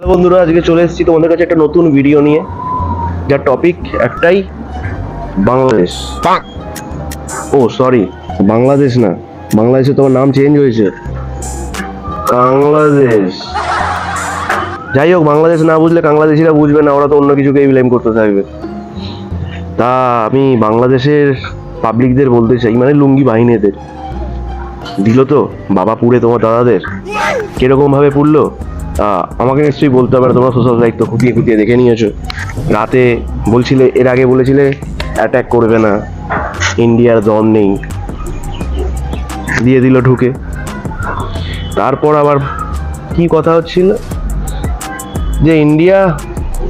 Hello বন্ধুরা, আজকে চলে এসেছি তোমাদের কাছে একটা নতুন ভিডিও নিয়ে, যার টপিক একটাই, বাংলাদেশ। ও সরি বাংলাদেশ না, বাংলাদেশে তোমার নাম চেঞ্জ হয়েছে। বাংলাদেশ যাই হোক, বাংলাদেশ না বুঝলে বাংলাদেশিরা বুঝবে না, ওরা তো অন্য কিছুকেই ব্লেম করতে থাকবে। তা আমি বাংলাদেশের পাবলিকদের বলতে চাই মানে লুঙ্গি বাহিনীদের। দিল তো, বাবা পুড়ে তোমার দাদাদের। কীরকম ভাবে পুড়লো? আমাকে নিশ্চয়ই বলতে হবে তোমরা সোশ্যাল তো খুঁটিয়ে খুঁটিয়ে দেখে নিয়েছো। রাতে বলছিলে, এর আগে বলেছিলে অ্যাটাক করবে না। ইন্ডিয়ার দম নেই। দিয়ে দিল ঢুকে। তারপর আবার কি কথা হচ্ছিল? যে ইন্ডিয়া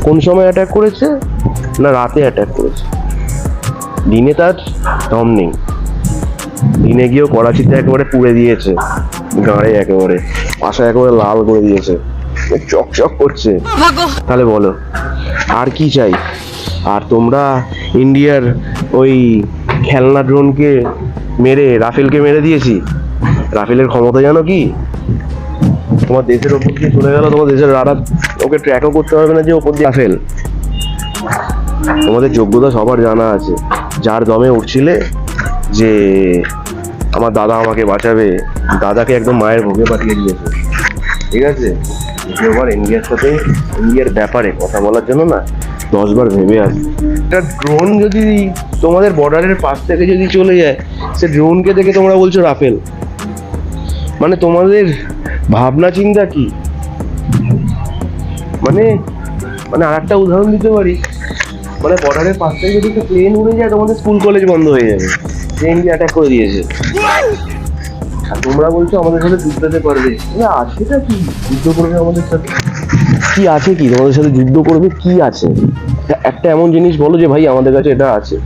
কোন সময় অ্যাটাক করেছে? না, রাতে অ্যাটাক করেছে। দিনে তার দম নেই। দিনে গিয়েও করাচিতে একেবারে পুড়ে দিয়েছে। গাঁড়ে একেবারে, পাশা একেবারে লাল করে দিয়েছে। চকচক করছে। তাহলে বলো আর কি চাই? আর তোমরা ইন্ডিয়ার ওই খেলনা ড্রোনকে মেরে রাফেলকে মেরে দিয়েছি। রাফেলের ক্ষমতা জানো কি? তোমার দেশের ওপর দিয়ে চলে গেল তোমার দেশের রাডার ওকে ট্র্যাকও করতে পারবে না যে ওপর দিয়ে রাফেল। তোমাদের যোগ্যতা সবার জানা আছে। যার দমে উঠছিলে যে আমার দাদা আমাকে বাঁচাবে দাদাকে একদম মায়ের ভোগে পাঠিয়ে দিয়েছে। ঠিক আছে? দ্বিতীয়বার ইন্ডিয়ার সাথে ইন্ডিয়ার ব্যাপারে কথা বলার জন্য না দশবার ভেবে আসবে একটা ড্রোন যদি তোমাদের বর্ডারের পাশ থেকে যদি চলে যায়, সে ড্রোনকে দেখে তোমরা বলছো রাফেল মানে তোমাদের ভাবনা চিন্তা কি? মানে মানে আর একটা উদাহরণ দিতে পারি। মানে বর্ডারের পাশ থেকে যদি একটা প্লেন উড়ে যায়, তোমাদের স্কুল কলেজ বন্ধ হয়ে যাবে। ইন্ডিয়া অ্যাটাক করে দিয়েছে। তোমরা বলছো আমাদের সাথে যুদ্ধতে পারবে না কি? যুদ্ধ করবে আমাদের সাথে? কি আছে কি? তোমাদের সাথে যুদ্ধ করবে কি আছে? একটা- এমন জিনিস বলো যে ভাই আমাদের কাছে এটা আছে।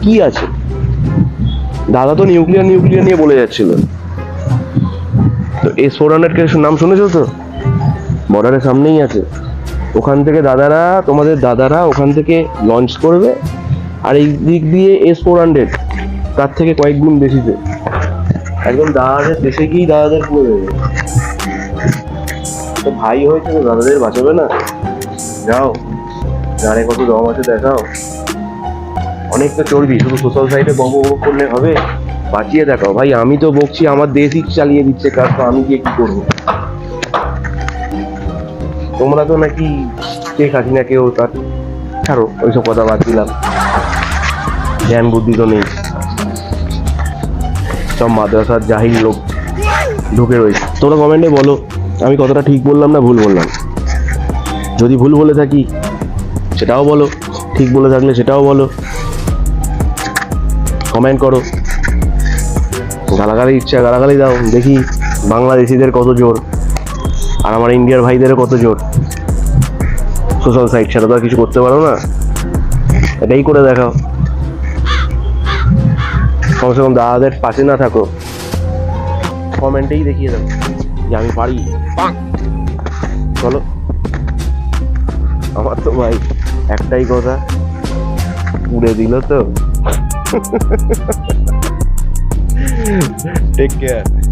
কি আছে? দাদা তো নিউক্লিয়ার নিউক্লিয়ার নিয়ে বলে যাচ্ছিল। তো এস ফোর হান্ড্রেড নাম শুনেছো তো? বর্ডারের সামনেই আছে। ওখান থেকে দাদারা, তোমাদের দাদারা ওখান থেকে লঞ্চ করবে। আর এই দিক দিয়ে এস ফোর হান্ড্রেড তার থেকে কয়েক গুণ বেশিতে। একদম দাদাদের দেশে গিয়েই দাদাদের পুরো দেবে তো ভাই হয়েছে তো, দাদাদের বাঁচাবে না? যাও, জানে কত দম আছে, দেখাও। অনেক তো চর্বি, শুধু সোশ্যাল সাইটে বক বক করলে হবে? বাঁচিয়ে দেখাও। ভাই, আমি তো বকছি, আমার দেশই চালিয়ে দিচ্ছে কাজ তো আমি গিয়ে কি করব? তোমরা তো নাকি শেখ হাসিনা কেউ তার ছাড়ো, ওইসব কথা বাদ দিলাম। জ্ঞান বুদ্ধি তো নেই। সব মাদ্রাসার জাহিল লোক ঢুকে রয়েছে। তোমরা কমেন্টে বলো, আমি কতটা ঠিক বললাম না ভুল বললাম? যদি ভুল বলে থাকি, সেটাও বলো। ঠিক বলে থাকলে সেটাও বলো। কমেন্ট করো। গালাগালি ইচ্ছা, গালাগালি দাও। দেখি বাংলাদেশিদের কত জোর, আর আমার ইন্ডিয়ার ভাইদেরও কত জোর। সোশ্যাল সাইট ছাড়া তো আর কিছু করতে পারো না। এটাই করে দেখাও। কমসে কম দাদাদের পাশে না থাকো। কমেন্টেই দেখিয়ে দেবো যে আমি পারি। চলো। আমার তো ভাই একটাই কথা উড়ে দিল তো। Take care